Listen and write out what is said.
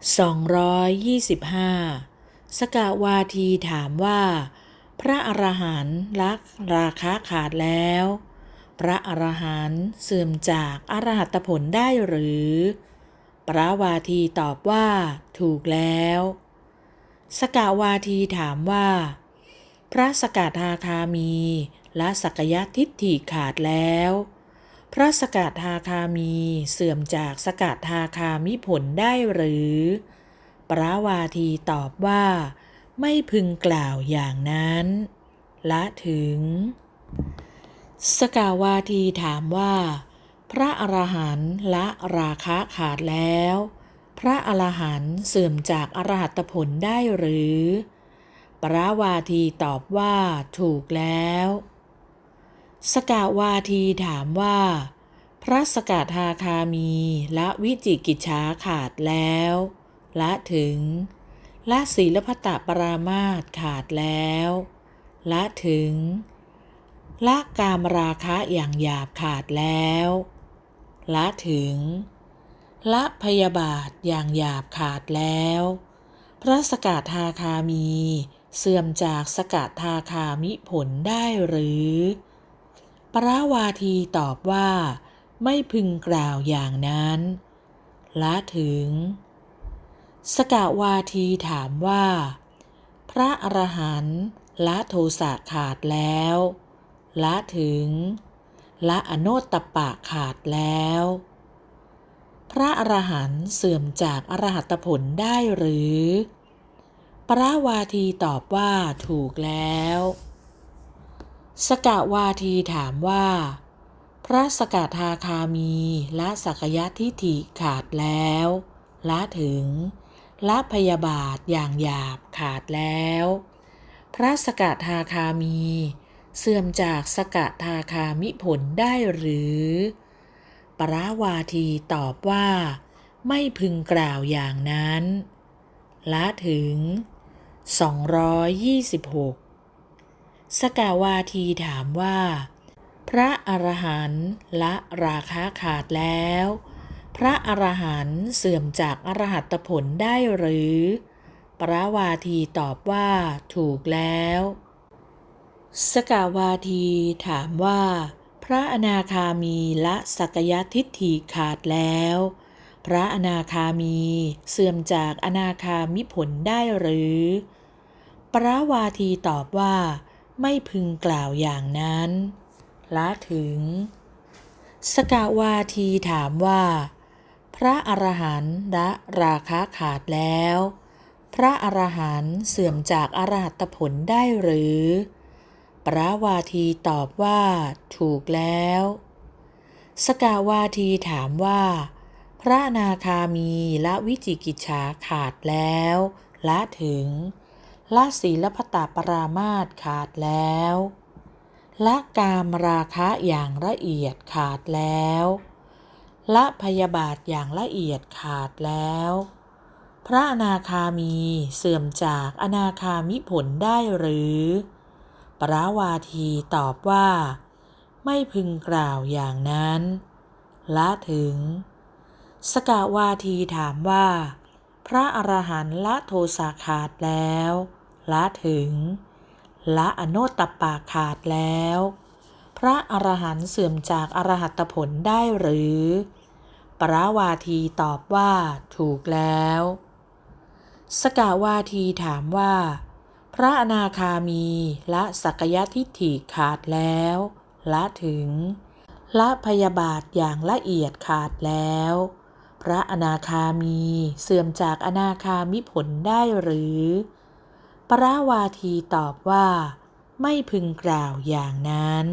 225 สกาวาทีถามว่า พระอรหันต์ลักราคะขาดแล้ว พระอรหันต์เสื่อมจากอรหัตผลได้หรือ พระวาทีตอบว่า ถูกแล้ว สกาวาทีถามว่า พระสกทาคามีและสักยทิฏฐิขาดแล้ว พระสกทาคามีเสื่อมจากสกทาคามิผลได้หรือ ปราวาทีตอบว่า ไม่พึงกล่าวอย่างนั้น ละถึง สกาวาทีถามว่า พระอรหันต์ละราคะขาดแล้ว พระอรหันต์เสื่อมจากอรหัตผลได้หรือ ปราวาทีตอบว่าถูกแล้ว สกาวาทีถามว่า พระสกทาคามีละวิจิกิจฉาขาดแล้วละถึงละศีลพัตตปรามาตขาดแล้วละถึงละกามราคะอย่างหยาบขาดแล้วละถึงละพยาบาทอย่างหยาบขาดแล้ว พระสกทาคามี เสื่อมจากสกทาคามิผลได้หรือ ปราวาทีตอบว่า ไม่พึงกล่าวอย่างนั้น ละถึง สกาวาทีถามว่า พระอรหันต์ละโทสะขาดแล้ว ละถึง ละอโนตตปะขาดแล้ว พระอรหันต์เสื่อมจากอรหัตผลได้หรือ ปราวาทีตอบว่าถูกแล้ว สกาวาทีถามว่า พระสกทาคามีละสักยะทิฏฐิขาดแล้วละถึงละพยาบาทอย่างหยาบขาดแล้ว พระสกทาคามี เสื่อมจากสกทาคามิผลได้หรือ ปราวาทีตอบว่า ไม่พึงกล่าวอย่างนั้นละถึง 226 สกาวาทีถามว่า พระอรหันต์ละราคะขาดแล้ว พระอรหันต์เสื่อมจากอรหัตผลได้หรือปราวาทีตอบว่าถูกแล้ว สกาวาทีถามว่า พระอนาคามีละสักยทิฏฐิขาดแล้ว พระอนาคามีเสื่อมจากอนาคามิผลได้หรือปราวาทีตอบว่า ไม่พึงกล่าวอย่างนั้นละถึง สกาวาทีถามว่า พระอรหันต์ละราคะขาดแล้ว พระอรหันต์เสื่อมจากอรหัตผลได้หรือปราวาทีตอบว่าถูกแล้ว สกาวาทีถามว่า พระนาคามีละวิจิกิจฉาขาดแล้วละถึง ละศีลพตตปรามาตขาดแล้วละกามราคะอย่างละเอียดขาดแล้วละพยาบาทอย่างละเอียดขาดแล้ว พระอนาคามีเสื่อมจากอนาคามิผลได้หรือ ปราวาทีตอบว่า ไม่พึงกล่าวอย่างนั้นละถึง สกาวาทีถามว่า พระอรหันต์ละโทสะขาดแล้ว ละถึง ละอโนตตปาขาดแล้ว พระอรหันต์เสื่อมจากอรหัตผลได้หรือ ปราวาทีตอบว่าถูกแล้ว สกาวาทีถามว่า พระอนาคามีละสักยทิฏฐิขาดแล้ว ละถึง ละพยาบาทอย่างละเอียดขาดแล้วพระอนาคามีเสื่อมจากอนาคามิผลได้หรือ ประวาทีตอบว่า ไม่พึงกล่าวอย่างนั้น